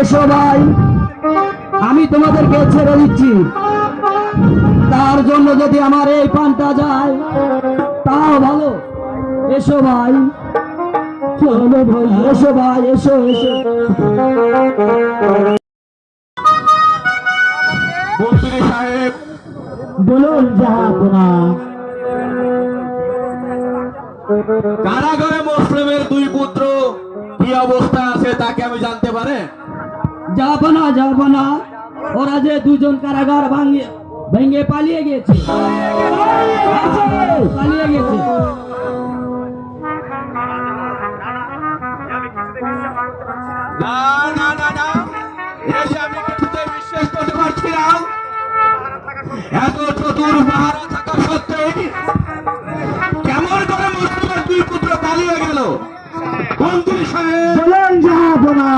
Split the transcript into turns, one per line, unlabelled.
এসো ভাই আমি তোমাদেরকে ছেড়ে দিচ্ছি। তার জন্য যদি আমার এই পানটা যায় তাও ভালো। এসো ভাই চলো ভাই এসো ভাই এসো এসো।
মন্ত্রী সাহেব
বলুন
কারাগারে মুসলিমের দুই পুত্র কি অবস্থা আছে তাকে আমি জানতে পারে
যাব না যাব না ওরা যে দুজন কারাগার ভাঙিয়ে ভেঙে পালিয়ে গেছে। পালিয়ে গেছে।
না না না না। এসে আমি কিছুতে বিশ্বাস করতে পারছি না। এত চতুর পাহারা থাকা সত্ত্বেও কেমন করে মুসলিমের দুই পুত্র পালিয়ে গেল? মন্ত্রী সাহেব
বলুন যাব না